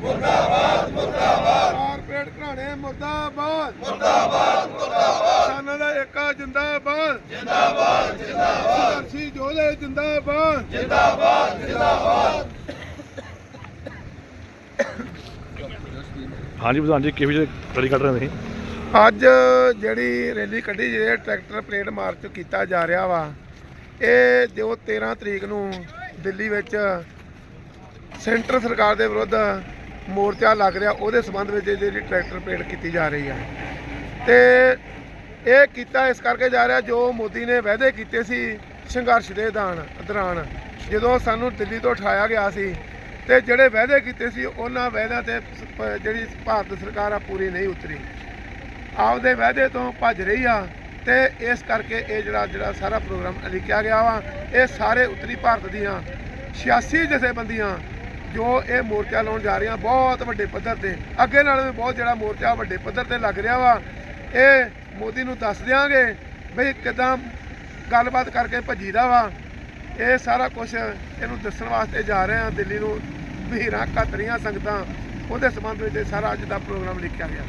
ਮੁਰਦਾਬਾਦ ਮੁਰਦਾਬਾਦ ਮੁਰਦਾਬਾਦ। ਹਾਂਜੀ ਜੀ ਕਿਵੇਂ ਜਿਹੇ ਰੈਲੀ ਕੱਢ ਰਹੇ ਨੇ ਅੱਜ ਜਿਹੜੀ ਰੈਲੀ ਕੱਢੀ ਜਿਹੜੇ ਟਰੈਕਟਰ ਪਰੇਡ ਮਾਰਚ ਕੀਤਾ ਜਾ ਰਿਹਾ ਵਾ। ਇਹ ਜੋ 13 ਤਰੀਕ ਨੂੰ ਦਿੱਲੀ ਵਿੱਚ ਸੈਂਟਰ ਸਰਕਾਰ ਦੇ ਵਿਰੁੱਧ ਮੋਰਚਾ ਲੱਗ ਰਿਹਾ, ਉਹਦੇ ਸੰਬੰਧ ਵਿੱਚ ਜਿਹੜੀ ਟਰੈਕਟਰ ਪਰੇਡ ਕੀਤੀ ਜਾ ਰਹੀ ਆ। ਤੇ ਇਹ ਕੀਤਾ ਇਸ ਕਰਕੇ ਜਾ ਰਿਹਾ, ਜੋ ਮੋਦੀ ਨੇ ਵਾਅਦੇ ਕੀਤੇ ਸੀ ਸੰਘਰਸ਼ ਦੇ ਦਾਨ, ਦੌਰਾਨ, ਜਦੋਂ ਸਾਨੂੰ ਦਿੱਲੀ ਤੋਂ ਉਠਾਇਆ ਗਿਆ ਸੀ, ਤੇ ਜਿਹੜੇ ਵਾਅਦੇ ਕੀਤੇ ਸੀ, ਉਹਨਾਂ ਵਾਅਦਿਆਂ ਤੇ ਪ- ਜਿਹੜੀ ਭਾਰਤ ਸਰਕਾਰ ਆ, ਪੂਰੀ ਨਹੀਂ ਉਤਰੀ। ਆਪਦੇ ਵਾਅਦੇ ਤੋਂ ਭੱਜ ਰਹੀ ਆ, ਤੇ ਇਸ ਕਰਕੇ ਇਹ ਜਿਹੜਾ ਜਿਹੜਾ ਸਾਰਾ ਪ੍ਰੋਗਰਾਮ ਲਿਖਿਆ ਗਿਆ ਵਾ, ਇਹ ਸਾਰੇ ਉੱਤਰੀ ਭਾਰਤ ਦੀਆਂ 86 ਜਥੇਬੰਦੀਆਂ ਜੋ ਇਹ ਮੋਰਚਾ ਲਾਉਣ ਜਾ ਰਹੀਆਂ? ਬਹੁਤ ਵੱਡੇ ਪੱਧਰ ਤੇ। ਅੱਗੇ ਨਾਲੋਂ ਵੀ ਬਹੁਤ ਜਿਹੜਾ ਮੋਰਚਾ ਵੱਡੇ ਪੱਧਰ ਤੇ ਲੱਗ ਰਿਹਾ ਵਾ, ਇਹ ਮੋਦੀ ਨੂੰ ਦੱਸ ਦਿਆਂਗੇ ਵੀ ਕਿਦਾਂ ਗੱਲਬਾਤ ਕਰਕੇ ਭੱਜੀਦਾ ਵਾ। ਇਹ ਸਾਰਾ ਕੁਝ ਇਹਨੂੰ ਦੱਸਣ ਵਾਸਤੇ ਜਾ ਰਹੇ ਆ। ਦਿੱਲੀ ਨੂੰ ਵੀਰਾਂ ਕਤਰੀਆਂ ਸੰਗਤਾਂ। ਉਹਦੇ ਸੰਬੰਧ ਵਿੱਚ ਸਾਰਾ ਅੱਜ ਦਾ ਪ੍ਰੋਗਰਾਮ ਲਿਖਿਆ ਗਿਆ।